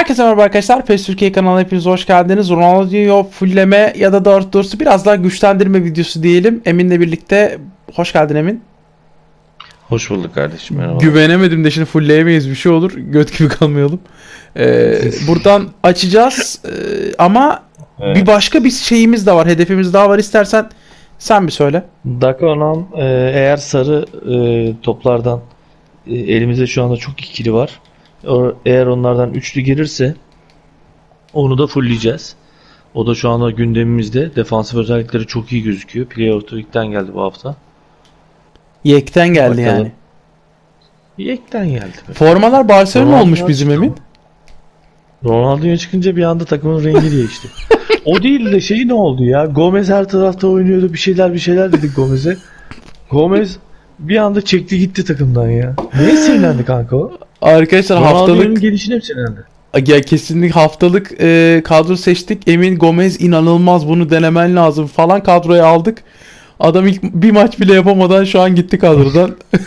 Herkese merhaba arkadaşlar. PES Türkiye kanalına hepiniz hoş geldiniz. Ronaldinho fullleme ya da daha doğrusu biraz daha güçlendirme videosu diyelim. Emin'le birlikte hoş geldin Emin. Hoş bulduk kardeşim. Merhaba. Güvenemedim de şimdi fullleyemeyiz bir şey olur. Göt gibi kalmayalım. Ee, buradan açacağız Ee, ama Evet. bir başka bir şeyimiz de var. Hedefimiz daha var. İstersen sen bir söyle. Dakonan e, eğer sarı e, toplardan e, elimizde şu anda çok ikili var. Eğer onlardan üçlü gelirse onu da fullleyeceğiz. O da şu anda gündemimizde. Defansif özellikleri çok iyi gözüküyor. Player Week'ten geldi bu hafta. Yekten geldi Bakalım. yani. Yekten geldi. be. Formalar Barcelona Ronaldo olmuş bizim Emin. Ronaldinho çıkınca bir anda takımın rengi değişti. o değil de şey ne oldu ya? Gomez her tarafta oynuyordu. Bir şeyler bir şeyler dedik Gomez'e. Gomez bir anda çekti gitti takımdan ya. Neye sinirlendi kanka o? Arkadaşlar haftalık gelişine mi sinirlendi? Ya kesinlikle haftalık e, kadro seçtik. Emin Gomez inanılmaz bunu denemen lazım falan kadroya aldık. Adam ilk bir maç bile yapamadan şu an gitti kadrodan.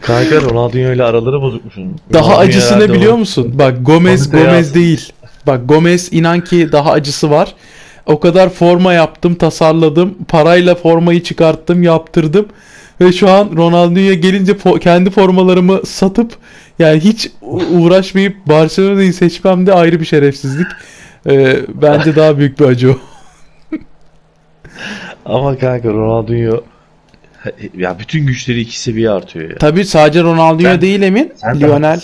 Kanka Ronaldinho ile araları bozukmuş onun. daha Ronaldinho acısı ne herhalde biliyor o- musun? Bak Gomez Hamit'e Gomez değil. Bak Gomez inan ki daha acısı var. O kadar forma yaptım, tasarladım. Parayla formayı çıkarttım, yaptırdım. Ve şu an Ronaldinho'ya gelince fo- kendi formalarımı satıp yani hiç uğraşmayıp Barcelona'yı seçmem de ayrı bir şerefsizlik. Ee, bence daha büyük bir acı o. Ama kanka Ronaldinho ya bütün güçleri iki seviye artıyor ya. Tabii sadece Ronaldinho Sen- değil Emin. Lionel.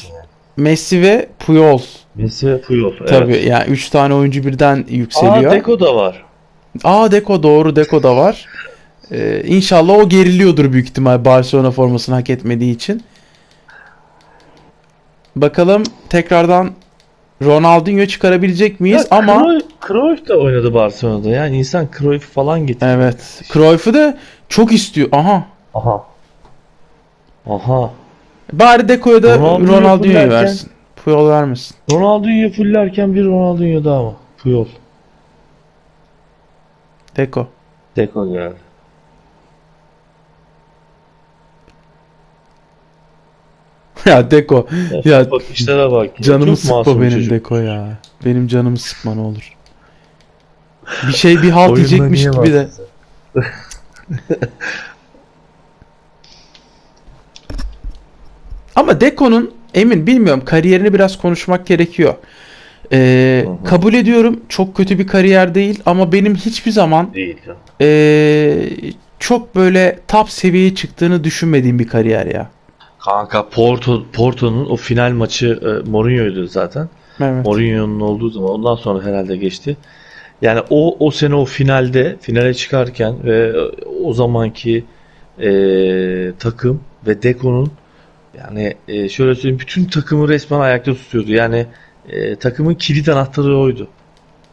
Messi ve Puyol. Messi ve Puyol. Tabii Evet. yani 3 tane oyuncu birden yükseliyor. Aa Deco da var. Aa Deko doğru Deko da var. Ee, inşallah o geriliyordur büyük ihtimal Barcelona formasını hak etmediği için. Bakalım tekrardan Ronaldinho çıkarabilecek miyiz Ya, ama Cruyff, Cruyff da oynadı Barcelona'da. Yani insan Cruyff falan getir. evet Cruyff'u da çok istiyor. Aha. Aha. Aha. Bari Deko'ya da Ronaldinho Ronaldinho'yu fullerken- versin. Puyol vermesin. Ronaldinho fullerken bir Ronaldinho daha mı? Puyol. Deko. Deco geldi. Ya Deko. Ya Bak işlere bak. ya. Canımı Çok sıkma benim çocuk. Deko ya. Benim canımı sıkma ne olur. Bir şey bir halt yiyecekmiş gibi de. Ama Deko'nun emin bilmiyorum kariyerini biraz konuşmak gerekiyor. Ee, Hı hı. kabul ediyorum çok kötü bir kariyer değil ama benim hiçbir zaman Değil ya. ee, çok böyle top seviyeye çıktığını düşünmediğim bir kariyer ya. Kanka Porto Porto'nun o final maçı e, Mourinho'ydu zaten. Evet. Mourinho'nun olduğu zaman ondan sonra herhalde geçti. Yani o o sene o finalde finale çıkarken ve e, o zamanki e, takım ve Deco'nun yani e, şöyle söyleyeyim bütün takımı resmen ayakta tutuyordu. Yani e, takımın kilit anahtarı oydu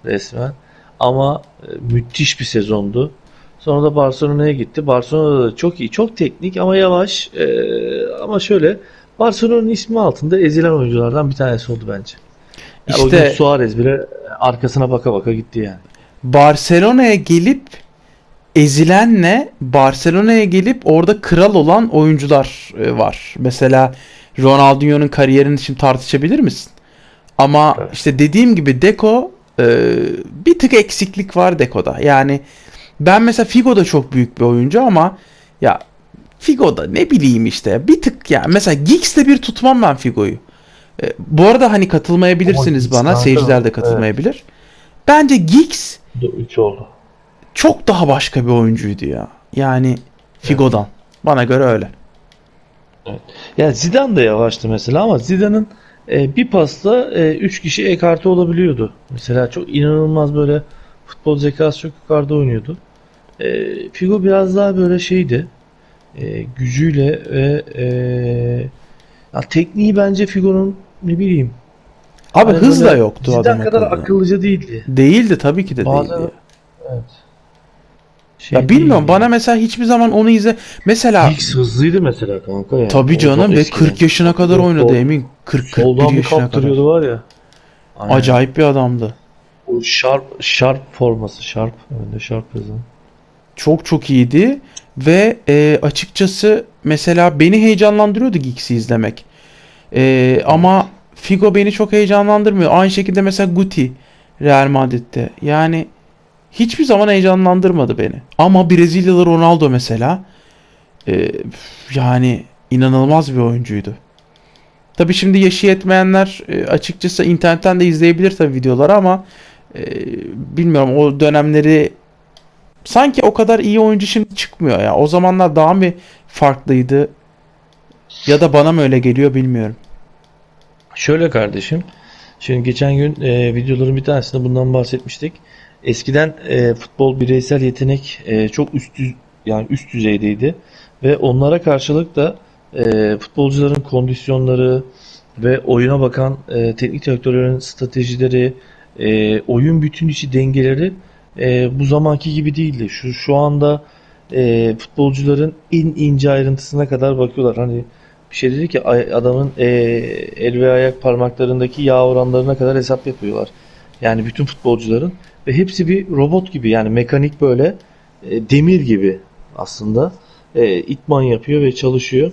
resmen. Ama e, müthiş bir sezondu. Sonra da Barcelona'ya gitti. Barcelona'da da çok iyi, çok teknik ama yavaş. E, ama şöyle Barcelona'nın ismi altında ezilen oyunculardan bir tanesi oldu bence. Ya o gün İşte Suarez bile arkasına baka baka gitti yani. Barcelona'ya gelip ezilenle Barcelona'ya gelip orada kral olan oyuncular e, var. Mesela Ronaldinho'nun kariyerini şimdi tartışabilir misin? Ama Evet. işte dediğim gibi Deco e, bir tık eksiklik var Deco'da. Yani ben mesela Figo da çok büyük bir oyuncu ama ya Figo'da ne bileyim işte bir tık ya mesela Giggs'le bir tutmam ben Figo'yu. E, bu arada hani katılmayabilirsiniz Ama bana. Seyirciler de evet. katılmayabilir. Bence Giggs 3 oldu. çok daha başka bir oyuncuydu ya. Yani Figo'dan. Bana göre öyle. Ya Zidane da yavaştı mesela ama Zidane'ın e, bir pasla 3 kişi ekarte olabiliyordu. Mesela çok inanılmaz böyle futbol zekası çok yukarıda oynuyordu. E, Figo biraz daha böyle şeydi. E, gücüyle ve e, ya tekniği bence Figo'nun ne bileyim. Abi hani hız da yoktu Zidane adam kadar akıllı. akıllıca değildi. Değildi tabii ki de Bazen- değildi. Evet. Şey Ya bilmiyorum bana mesela hiçbir zaman onu izle. Mesela Giggs hızlıydı mesela kanka yani. tabii canım ve eskiden. 40 yaşına kadar Sol- oynadı emin. 40 Soldan 41 bir yaşına kadar. var ya. Aynen. Acayip bir adamdı. O Sharp, Sharp forması. Sharp. Önde Sharp yazın. Çok çok iyiydi ve e, açıkçası mesela beni heyecanlandırıyordu Giggs'i izlemek. E, ama Figo beni çok heyecanlandırmıyor. Aynı şekilde mesela Guti Real Madrid'de. Yani hiçbir zaman heyecanlandırmadı beni. Ama Brezilyalı Ronaldo mesela e, yani inanılmaz bir oyuncuydu. Tabii şimdi yaşı yetmeyenler e, açıkçası internetten de izleyebilir tabii videoları ama e, bilmiyorum o dönemleri sanki o kadar iyi oyuncu şimdi çıkmıyor ya. O zamanlar daha mı farklıydı ya da bana mı öyle geliyor bilmiyorum. Şöyle kardeşim. Şimdi geçen gün e, videoların bir tanesinde bundan bahsetmiştik. Eskiden e, futbol bireysel yetenek e, çok üst yani üst düzeydeydi ve onlara karşılık da e, futbolcuların kondisyonları ve oyuna bakan e, teknik direktörlerin stratejileri, e, oyun bütün içi dengeleri e, bu zamanki gibi değildi. Şu şu anda e, futbolcuların en ince ayrıntısına kadar bakıyorlar. Hani bir şey dedi ki adamın e, el ve ayak parmaklarındaki yağ oranlarına kadar hesap yapıyorlar. Yani bütün futbolcuların ve hepsi bir robot gibi yani mekanik böyle e, demir gibi aslında e, itman yapıyor ve çalışıyor.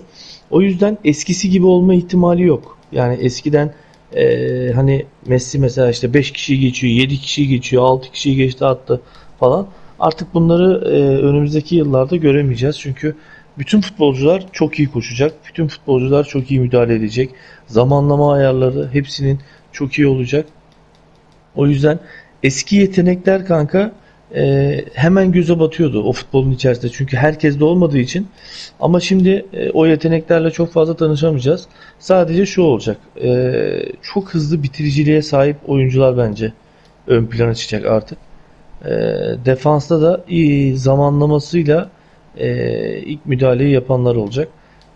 O yüzden eskisi gibi olma ihtimali yok. Yani eskiden e, hani Messi mesela işte 5 kişi geçiyor, 7 kişi geçiyor, 6 kişi geçti attı falan. Artık bunları e, önümüzdeki yıllarda göremeyeceğiz. Çünkü bütün futbolcular çok iyi koşacak. Bütün futbolcular çok iyi müdahale edecek. Zamanlama ayarları hepsinin çok iyi olacak. O yüzden eski yetenekler kanka e, hemen göze batıyordu o futbolun içerisinde. Çünkü herkes de olmadığı için. Ama şimdi e, o yeteneklerle çok fazla tanışamayacağız. Sadece şu olacak. e, çok hızlı bitiriciliğe sahip oyuncular bence ön plana çıkacak artık. E, defansta da iyi zamanlamasıyla e, ilk müdahaleyi yapanlar olacak.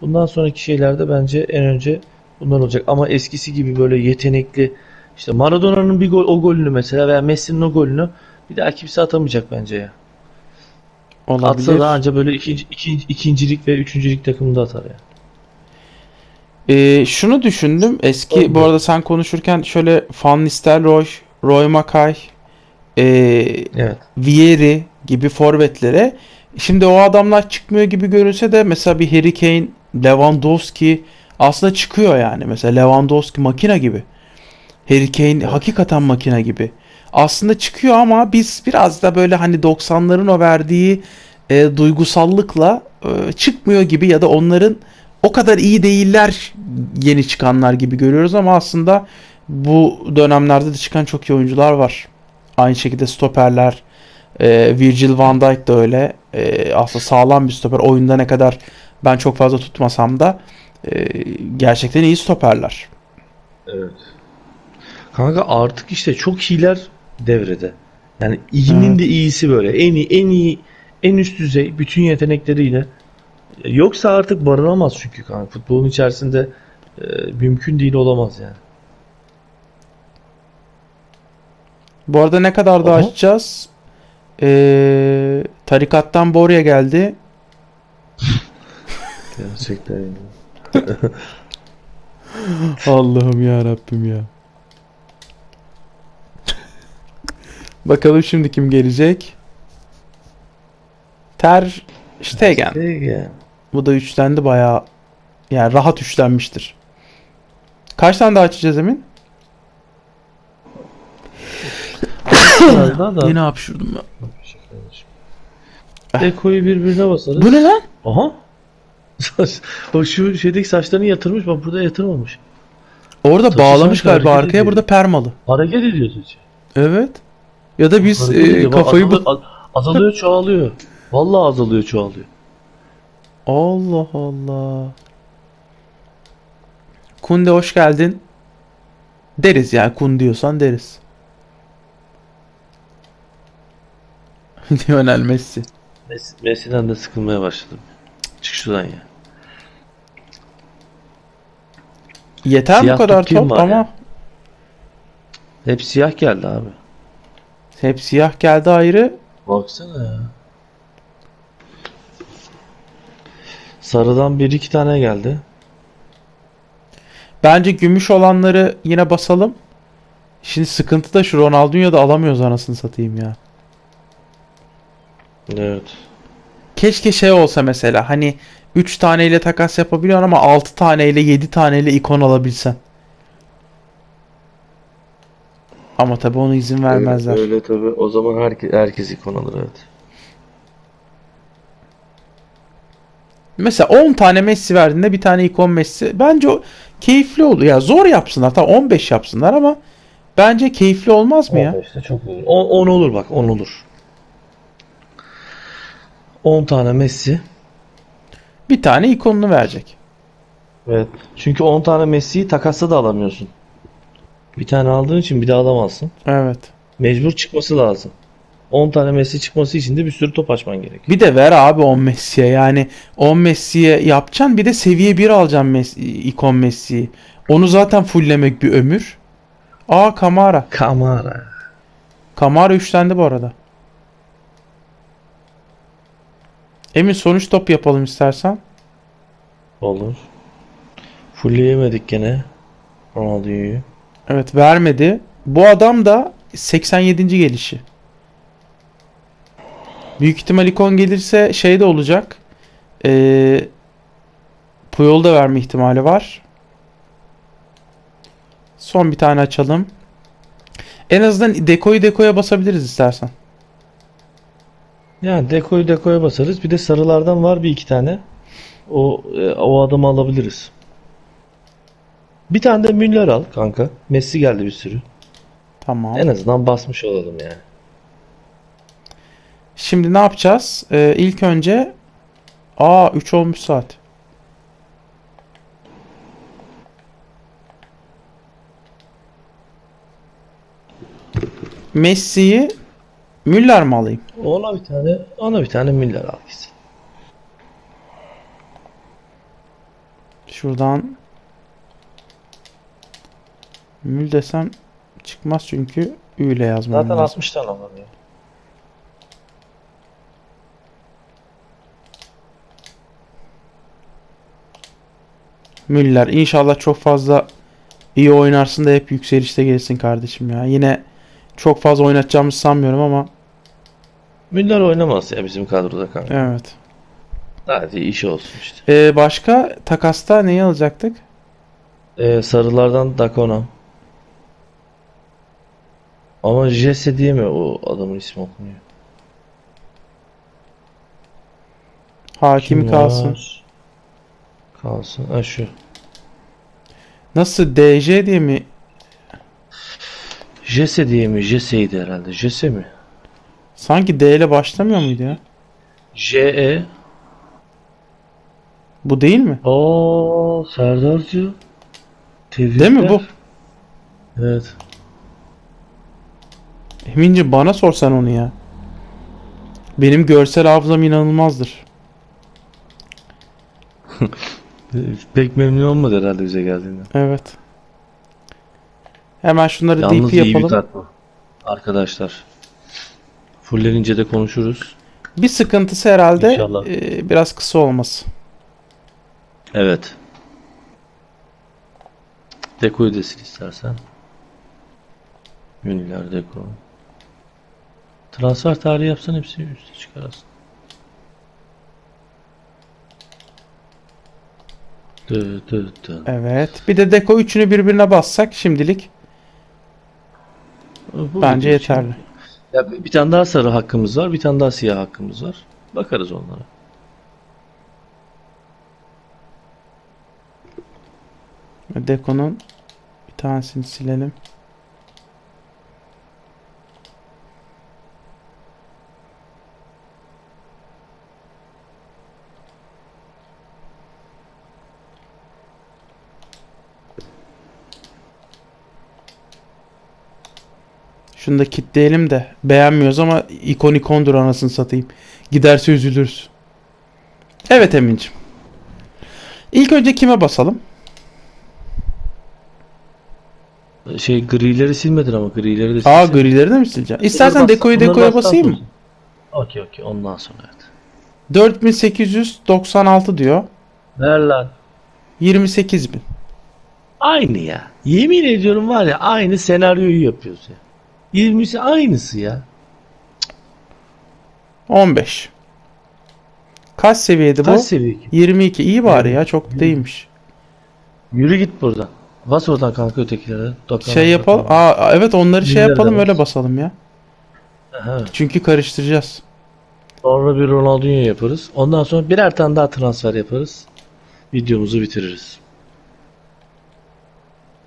Bundan sonraki şeylerde bence en önce bunlar olacak. Ama eskisi gibi böyle yetenekli işte Maradona'nın bir gol o golünü mesela veya Messi'nin o golünü bir daha kimse atamayacak bence ya. Olabilir. Atsa da anca böyle ikinci, ikinci, ikincilik ve üçüncülük takımında atar ya. Ee, şunu düşündüm. Eski Oldu. bu arada sen konuşurken şöyle Van Nistelrooy, Roy Makay, ee, Evet. Vieri gibi forvetlere şimdi o adamlar çıkmıyor gibi görünse de mesela bir Harry Kane, Lewandowski aslında çıkıyor yani. Mesela Lewandowski makina gibi. Harry Kane hakikaten makina gibi. Aslında çıkıyor ama biz biraz da böyle hani 90'ların o verdiği e, duygusallıkla e, çıkmıyor gibi ya da onların o kadar iyi değiller yeni çıkanlar gibi görüyoruz ama aslında bu dönemlerde de çıkan çok iyi oyuncular var. Aynı şekilde stoperler e, Virgil van Dijk da öyle. E, aslında sağlam bir stoper. Oyunda ne kadar ben çok fazla tutmasam da e, gerçekten iyi stoperler. Evet. Kanka artık işte çok iyiler devrede. Yani iyinin Evet. de iyisi böyle. En iyi, en iyi, en üst düzey bütün yetenekleriyle. Yoksa artık barınamaz çünkü kanka. Futbolun içerisinde e, mümkün değil olamaz yani. Bu arada ne kadar da açacağız? E, tarikattan Borya geldi. Gerçekten. Allah'ım ya Rabbim ya. Bakalım şimdi kim gelecek? Ter Stegen. Stegen. Bu da üçlendi bayağı. Yani rahat üçlenmiştir. Kaç tane daha açacağız Emin? Da. Yine hapşurdum ben. Eko'yu birbirine basarız. Bu ne lan? Aha. O şu şeydeki saçlarını yatırmış bak burada yatırmamış. Orada Saçı bağlamış galiba arkaya ediyor. burada permalı. Hareket ediyor saçı. Evet. Ya da biz e, kafayı bu... azalıyor, azalıyor çoğalıyor. Vallahi azalıyor çoğalıyor. Allah Allah. Kunde hoş geldin. Deriz yani Kun diyorsan deriz. Lionel Messi. Messi, Messi'den de sıkılmaya başladım. Çık şuradan ya. Yeter bu Siyah kadar top ama ya? Hep siyah geldi abi. Hep siyah geldi ayrı. Baksana ya. Sarıdan bir iki tane geldi. Bence gümüş olanları yine basalım. Şimdi sıkıntı da şu Ronaldinho da alamıyoruz anasını satayım ya. Evet. Keşke şey olsa mesela hani 3 taneyle takas yapabiliyorsun ama 6 taneyle 7 taneyle ikon alabilsen. Ama tabii ona izin vermezler. Öyle, öyle tabii. O zaman herkes, herkes ikon alır evet. Mesela 10 tane Messi verdiğinde bir tane ikon Messi. Bence o keyifli olur. Ya zor yapsınlar. Tamam 15 yapsınlar ama bence keyifli olmaz mı ya? 15'te çok olur. 10 olur bak 10 olur. 10 tane Messi. Bir tane ikonunu verecek. Evet. Çünkü 10 tane Messi'yi takasla da alamıyorsun. Bir tane aldığın için bir daha alamazsın. Evet. Mecbur çıkması lazım. 10 tane Messi çıkması için de bir sürü top açman gerekiyor. Bir de ver abi 10 Messi'ye. Yani 10 Messi'ye yapacaksın bir de seviye 1 alacaksın Messi, ikon Messi'yi. Onu zaten fulllemek bir ömür. Aa Kamara. Kamara. Kamara üçlendi bu arada. Emin sonuç top yapalım istersen. Olur. Fullleyemedik gene. Ronaldinho'yu. Evet vermedi. Bu adam da 87. gelişi. Büyük ihtimal ikon gelirse şey de olacak. Ee, Puyol da verme ihtimali var. Son bir tane açalım. En azından dekoyu dekoya basabiliriz istersen. Yani dekoyu dekoya basarız. Bir de sarılardan var bir iki tane. O e, o adamı alabiliriz. Bir tane de Müller al kanka. Messi geldi bir sürü. Tamam. En azından basmış olalım yani. Şimdi ne yapacağız? Ee, ilk önce Aa 3 olmuş saat. Messi'yi Müller mi alayım? Ona bir tane ona bir tane Müller al gitsin. Şuradan Mül desem çıkmaz çünkü Ü ile yazmam Zaten lazım. 60 tane ya. Müller inşallah çok fazla iyi oynarsın da hep yükselişte gelsin kardeşim ya. Yine çok fazla oynatacağımızı sanmıyorum ama Müller oynamaz ya bizim kadroda kanka. evet. Hadi işi olsun işte. Ee, başka takasta neyi alacaktık? Ee, sarılardan Dakona. Ama Jesse diye mi o adamın ismi okunuyor? Hakimi Kim kalsın. var? Kalsın. Ha şu. Nasıl DJ diye mi? Jesse diye mi? Jesse'ydi herhalde. Jesse mi? Sanki D ile başlamıyor muydu ya? J-E. Bu değil mi? Oo Serdar'cı. Tebrikler. Değil mi bu? Evet. Eminci bana sorsan onu ya. Benim görsel hafızam inanılmazdır. Pek memnun olmadı herhalde bize geldiğinde. Evet. Hemen şunları Yalnız DP iyi bir yapalım. tat bu. Arkadaşlar. Fullenince de konuşuruz. Bir sıkıntısı herhalde İnşallah. e, biraz kısa olması. Evet. Dekoyu da sil istersen. Ünlüler deko. Transfer tarihi yapsan hepsi üste çıkar aslında. Dı dı dı. Evet. Bir de deko üçünü birbirine bassak şimdilik Bu bence yeterli. Ya bir bir tane daha sarı hakkımız var, bir tane daha siyah hakkımız var. Bakarız onlara. Deko'nun bir tanesini silelim. Şunu da kitleyelim de beğenmiyoruz ama ikon ikondur anasını satayım. Giderse üzülürüz. Evet Emin'cim. İlk önce kime basalım? Şey grileri silmedin ama grileri de Aa silsen. grileri de mi sileceğim? İstersen Bas- dekoyu dekoya basayım mı? Okey okey ondan sonra evet. 4896 diyor. Ver lan. 28000. Aynı ya. Yemin ediyorum var ya aynı senaryoyu yapıyoruz ya. 20'si aynısı ya. 15. Kaç seviyede bu? Seviye ki? 22. İyi bari ya çok değilmiş. Yürü git buradan. Bas oradan kanka ötekilere. Doktan- Şey yapalım. Aa evet onları şey de yapalım öyle basalım ya. Aha. Çünkü karıştıracağız. Sonra bir Ronaldinho yaparız. Ondan sonra birer tane daha transfer yaparız. Videomuzu bitiririz.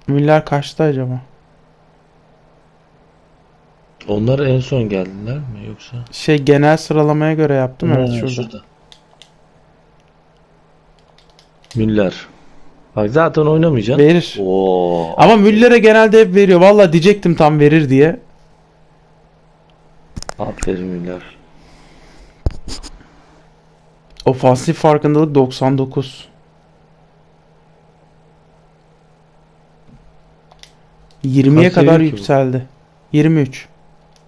Müller kaçtı acaba? Onlar en son geldiler mi yoksa? Şey genel sıralamaya göre yaptım evet Ha, şurada. Müller. Bak zaten oynamayacak. Verir. Oo. Ama Müller'e genelde hep veriyor. Valla diyecektim tam verir diye. Aferin Müller. Ofansif farkındalık 99. 20'ye Kaç kadar yükseldi. 23.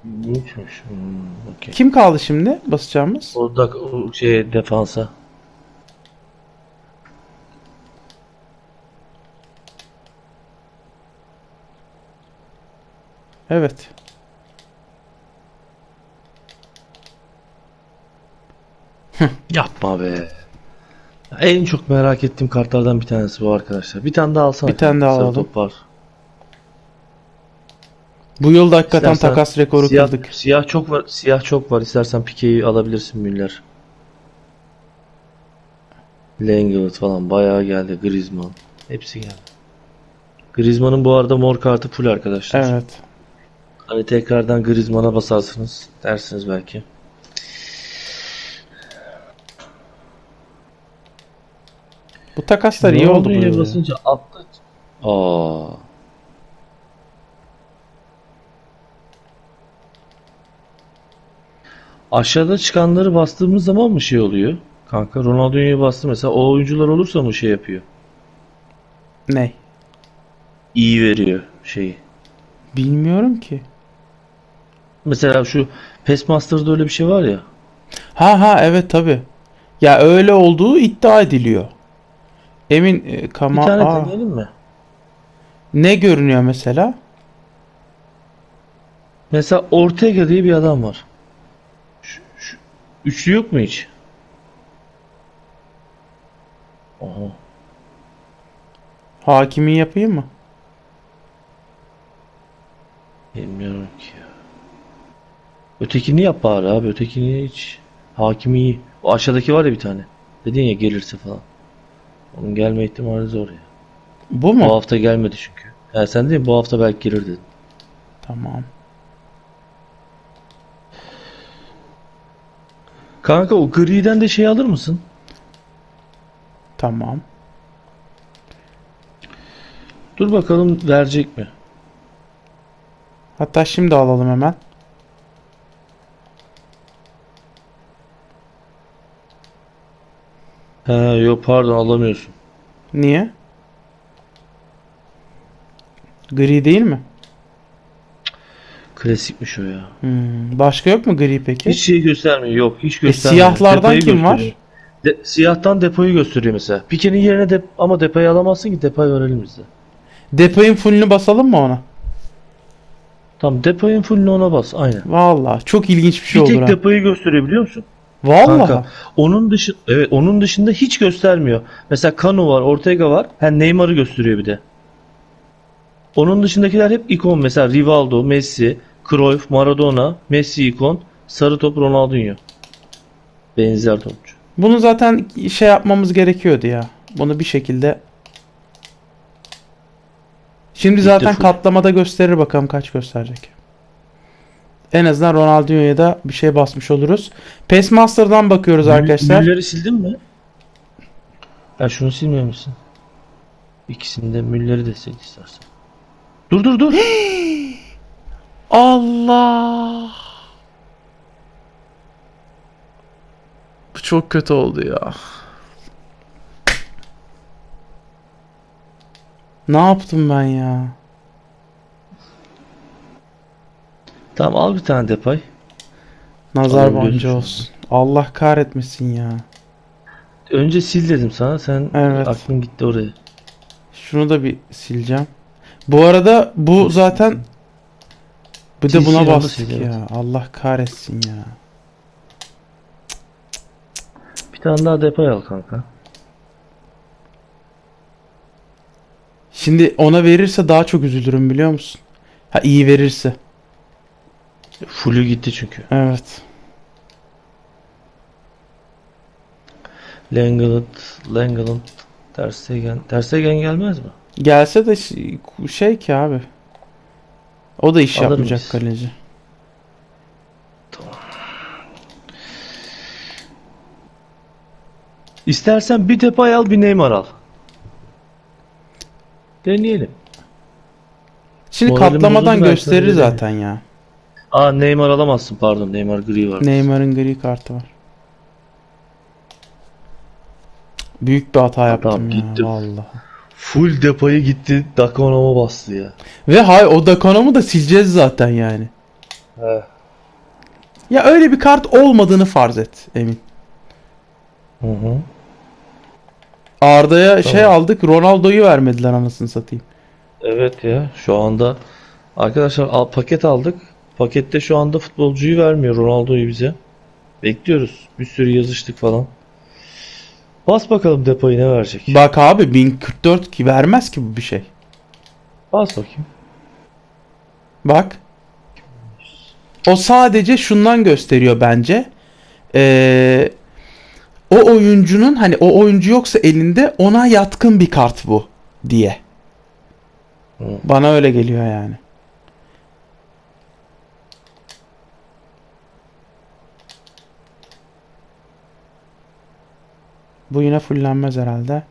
Neymiş? Hmm, okey. Kim kaldı şimdi basacağımız? O da o şey defansa. Evet. Yapma be. En çok merak ettiğim kartlardan bir tanesi bu arkadaşlar. Bir tane daha alsana. Bir tane daha alalım. top var. Bu yılda hakikaten İstersen takas rekoru siyah, kırdık. Siyah çok var. Siyah çok var. İstersen Pique'yi alabilirsin Müller. Lenglet falan bayağı geldi. Griezmann. Hepsi geldi. Griezmann'ın bu arada mor kartı full arkadaşlar. Evet. Hani tekrardan Griezmann'a basarsınız dersiniz belki. Bu takaslar iyi oldu bu yıl basınca attı. Aa. Aşağıda çıkanları bastığımız zaman mı şey oluyor? Kanka Ronaldinho'ya bastı mesela o oyuncular olursa mı şey yapıyor? Ne? İyi veriyor şeyi. Bilmiyorum ki. Mesela şu PES Masters'da öyle bir şey var ya. Ha ha evet tabi. Ya öyle olduğu iddia ediliyor. Emin e, Bir kama tane Aa, deneyelim mi? ne görünüyor mesela? Mesela Ortega diye bir adam var. Üçlü yok mu hiç? Aha. Hakimin yapayım mı? Bilmiyorum ki ya. Ötekini yap bari abi. Ötekini hiç. Hakimi iyi. O aşağıdaki var ya bir tane. Dedin ya gelirse falan. Onun gelme ihtimali zor ya. Bu Bu mu? hafta gelmedi çünkü. Ya sen değil mi? Bu hafta belki gelir dedin. Tamam. Kanka o griden de şey alır mısın? Tamam. Dur bakalım verecek mi? Hatta şimdi alalım hemen. He yok pardon alamıyorsun. Niye? Gri değil mi? Klasikmiş o ya. Hmm, Başka yok mu gri peki? Hiç şey göstermiyor. Yok hiç E, göstermiyor. siyahlardan Depoyu kim var? gösteriyor. De- siyahtan depoyu gösteriyor mesela. Pike'nin yerine de ama depoyu alamazsın ki depoyu verelim bize. Depoyun fullünü basalım mı ona? Tamam depoyun fullünü ona bas aynen. Vallahi çok ilginç bir şey Bir olur tek ha. depoyu gösteriyor biliyor musun? Kanka onun dışı evet onun dışında hiç göstermiyor. Mesela Kanu var, Ortega var. Ha Neymar'ı gösteriyor bir de. Onun dışındakiler hep ikon mesela Rivaldo, Messi, Cruyff, Maradona, Messi ikon, sarı top Ronaldinho. Benzer topçu. Bunu zaten şey yapmamız gerekiyordu ya. Bunu bir şekilde Şimdi zaten full. katlamada gösterir bakalım kaç gösterecek. En azından Ronaldinho'ya da bir şey basmış oluruz. PES Master'dan bakıyoruz arkadaşlar. Müller'i sildin mi? Ya şunu silmemişsin. İkisini de Müller'i de sil istersen. Dur dur dur. Allah. Bu çok kötü oldu ya. Ne yaptım ben ya? tamam al bir tane depay. Nazar Alabiliyorsun boncuğu şimdi. olsun. Allah kahretmesin ya. Önce sil dedim sana. Sen Evet. aklın gitti oraya. Şunu da bir sileceğim. Bu arada bu zaten bir de buna bastık ya. Allah kahretsin ya. Bir tane daha depay al kanka. Şimdi ona verirse daha çok üzülürüm biliyor musun? Ha iyi verirse. Full'ü gitti çünkü. Evet. Langland, Langland, Ter Stegen. Ter Stegen gelmez mi? Gelse de şey ki abi. O da iş Alır yapmayacak mıyız? kaleci. İstersen bir Depay al bir Neymar al. Deneyelim. Şimdi Moralim katlamadan bozuldu, ben gösterir sana zaten ya. Aa Neymar alamazsın pardon. Neymar gri var. Neymar'ın gri kartı var. Büyük bir hata yaptım ya gitti. vallahi. Full Depay'ı gitti. Dakonoma bastı ya. Ve hay o Dakonam'ı da sileceğiz zaten yani. He. Ya öyle bir kart olmadığını farz et Emin. Hı hı. Arda'ya şey Tamam. aldık Ronaldo'yu vermediler anasını satayım. Evet ya şu anda arkadaşlar al, paket aldık. Pakette şu anda futbolcuyu vermiyor Ronaldo'yu bize. Bekliyoruz. Bir sürü yazıştık falan. Bas bakalım depoyu ne verecek. Bak abi 1044 ki vermez ki bu bir şey. Bas bakayım. Bak. O sadece şundan gösteriyor bence. Ee, o oyuncunun hani o oyuncu yoksa elinde ona yatkın bir kart bu diye. Hı. Bana öyle geliyor yani. Bu yine fullenmez herhalde.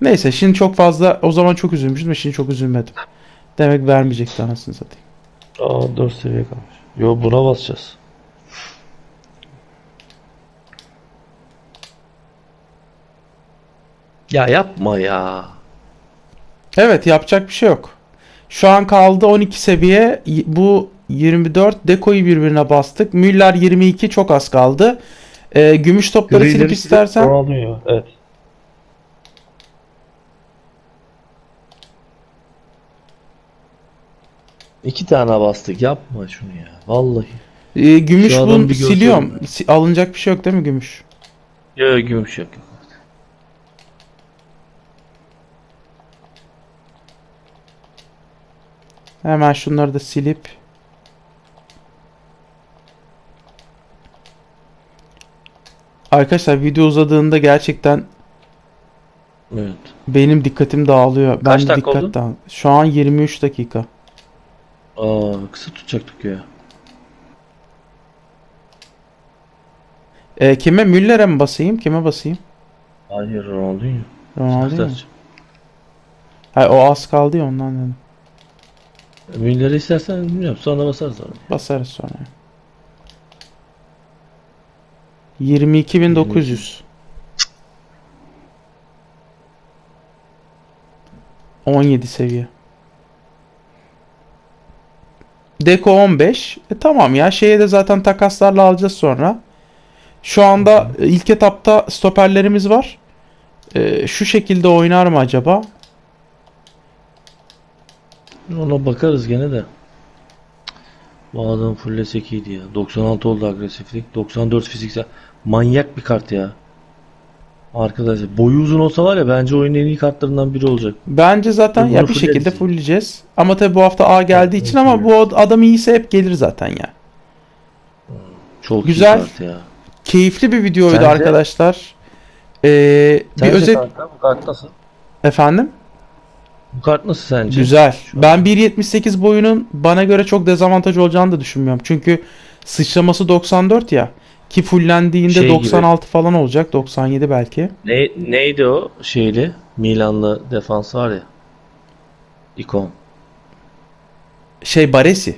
Neyse şimdi çok fazla o zaman çok üzülmüştüm ve şimdi çok üzülmedim. Demek vermeyecekti anasını satayım. Aa 4 seviye kalmış. Yo buna basacağız. Ya yapma ya. Evet yapacak bir şey yok. Şu an kaldı 12 seviye. Bu 24 dekoyu birbirine bastık. Müller 22 çok az kaldı. Ee, gümüş topları silip Grileri istersen. Ronaldinho. Evet. İki tane bastık. Yapma şunu ya. Vallahi. Ee, gümüş Şu bunu siliyorum. Si- alınacak bir şey yok değil mi gümüş? Yok gümüş yok. Hemen şunları da silip. Arkadaşlar video uzadığında gerçekten Evet. benim dikkatim dağılıyor. Ben Kaç de dakika dikkat oldu? dağıl- Şu an 23 dakika. Aa kısa tutacaktık ya. Ee, kime Müller'e mi basayım? Kime basayım? Hayır Ronaldinho. Ronaldo mu? Sertaç. Hayır o az kaldı ya ondan dedim. Müller'i istersen bilmiyorum sonra basarız oraya. Basarız sonra. 22.900. 17 seviye. Deko 15. E tamam ya şeye de zaten takaslarla alacağız sonra. Şu anda e, ilk etapta stoperlerimiz var. E, şu şekilde oynar mı acaba? Ona bakarız gene de. Bu adam fullesek iyiydi ya. 96 oldu agresiflik. 94 fiziksel. Manyak bir kart ya. Arkadaşlar boyu uzun olsa var ya bence oyunun en iyi kartlarından biri olacak. Bence zaten Bunu ya bir şekilde fullleyeceğiz. Ama tabii bu hafta A geldiği Evet, için ama bu adam iyiyse hep gelir zaten ya. Çok Güzel. iyi kart ya. Keyifli bir videoydu Sence? arkadaşlar. Ee, bir Sence özet kanka, bu kart nasıl? efendim. Bu kart nasıl sence? Güzel. Ben 1.78 boyunun bana göre çok dezavantaj olacağını da düşünmüyorum. Çünkü sıçraması 94 ya. Ki fullendiğinde Şey gibi. 96 falan olacak. 97 belki. Ne, neydi o şeyli? Milanlı defans var ya. İkon. Şey Baresi.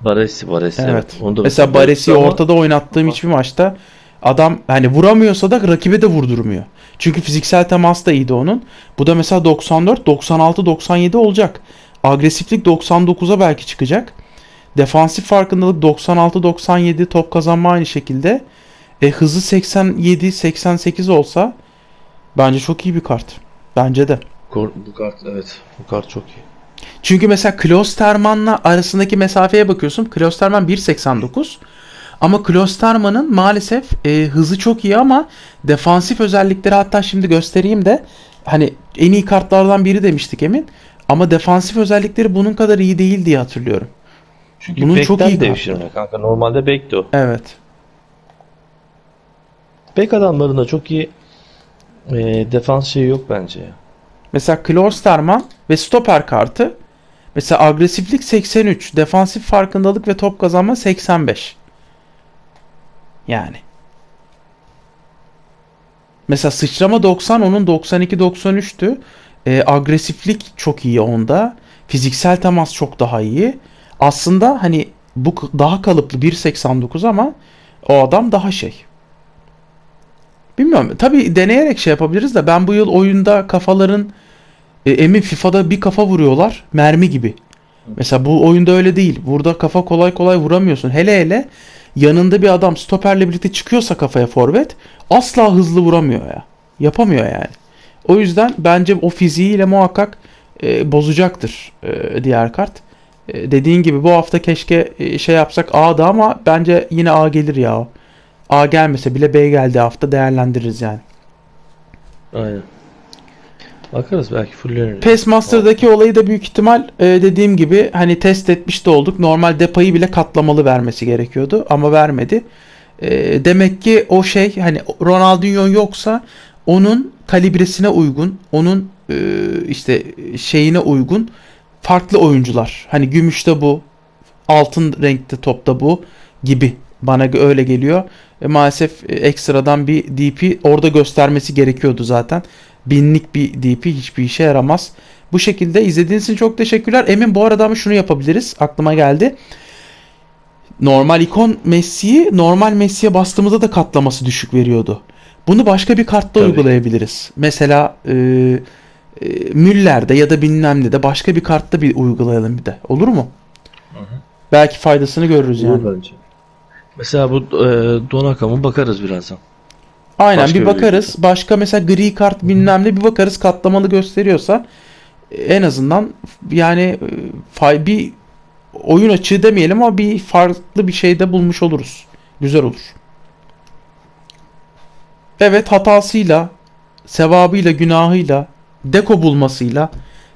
Baresi, Baresi. Evet. Evet. Onu da Mesela Baresi'yi Ama- ortada oynattığım hiçbir maçta adam hani vuramıyorsa da rakibe de vurdurmuyor. Çünkü fiziksel temas da iyiydi onun. Bu da mesela 94, 96, 97 olacak. Agresiflik 99'a belki çıkacak. Defansif farkındalık 96, 97 top kazanma aynı şekilde. E, hızı 87, 88 olsa bence çok iyi bir kart. Bence de. Bu kart evet. Bu kart çok iyi. Çünkü mesela Klosterman'la arasındaki mesafeye bakıyorsun. Klosterman 1.89. Ama Klosterman'ın maalesef e, hızı çok iyi ama defansif özellikleri hatta şimdi göstereyim de hani en iyi kartlardan biri demiştik Emin. Ama defansif özellikleri bunun kadar iyi değil diye hatırlıyorum. Çünkü Bunun çok iyi devşirme kanka. Normalde bekti o. Evet. Bek adamlarında çok iyi e, defans şeyi yok bence ya. Mesela Klosterman ve stoper kartı mesela agresiflik 83, defansif farkındalık ve top kazanma 85. Yani. Mesela sıçrama 90 onun 92 93'tü. Ee, agresiflik çok iyi onda. Fiziksel temas çok daha iyi. Aslında hani bu daha kalıplı 1.89 ama o adam daha şey. Bilmiyorum. Tabii deneyerek şey yapabiliriz de ben bu yıl oyunda kafaların e, emin FIFA'da bir kafa vuruyorlar mermi gibi. Mesela bu oyunda öyle değil. Burada kafa kolay kolay vuramıyorsun. Hele hele yanında bir adam stoperle birlikte çıkıyorsa kafaya forvet asla hızlı vuramıyor ya. Yapamıyor yani. O yüzden bence o fiziğiyle muhakkak e, bozacaktır e, diğer kart. E, dediğin gibi bu hafta keşke e, şey yapsak A'da ama bence yine A gelir ya. A gelmese bile B geldi hafta değerlendiririz yani. Aynen. Bakarız belki fullenir. PES Master'daki olayı da büyük ihtimal e, dediğim gibi hani test etmiş de olduk. Normal depayı bile katlamalı vermesi gerekiyordu ama vermedi. E, demek ki o şey hani Ronaldinho yoksa onun kalibresine uygun, onun e, işte şeyine uygun farklı oyuncular. Hani gümüşte bu, altın renkte topta bu gibi bana öyle geliyor. E, maalesef e, ekstradan bir DP orada göstermesi gerekiyordu zaten. Binlik bir DP hiçbir işe yaramaz. Bu şekilde izlediğiniz için çok teşekkürler. Emin bu arada ama şunu yapabiliriz. Aklıma geldi. Normal ikon Messi'yi normal Messi'ye bastığımızda da katlaması düşük veriyordu. Bunu başka bir kartta Tabii. uygulayabiliriz. Mesela e, e, Müller'de ya da bilmem ne de başka bir kartta bir uygulayalım bir de. Olur mu? Belki faydasını görürüz yani. Olur bence. Mesela bu e, Donakam'a bakarız birazdan. Aynen Başka bir bir bakarız. Başka mesela gri kart bilmem ne bir bakarız katlamalı gösteriyorsa e, en azından yani e, fay bir oyun açığı demeyelim ama bir farklı bir şey de bulmuş oluruz. Güzel olur. Evet hatasıyla, sevabıyla, günahıyla, deko bulmasıyla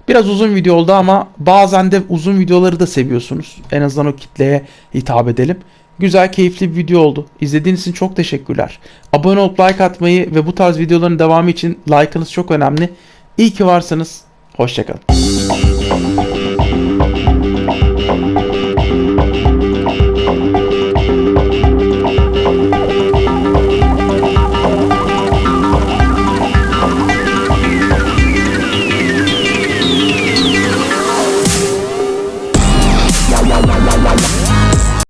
biraz uzun video oldu ama bazen de uzun videoları da seviyorsunuz. En azından o kitleye hitap edelim. Güzel, keyifli bir video oldu. İzlediğiniz için çok teşekkürler. Abone olup like atmayı ve bu tarz videoların devamı için like'ınız çok önemli. İyi ki varsınız. Hoşçakalın.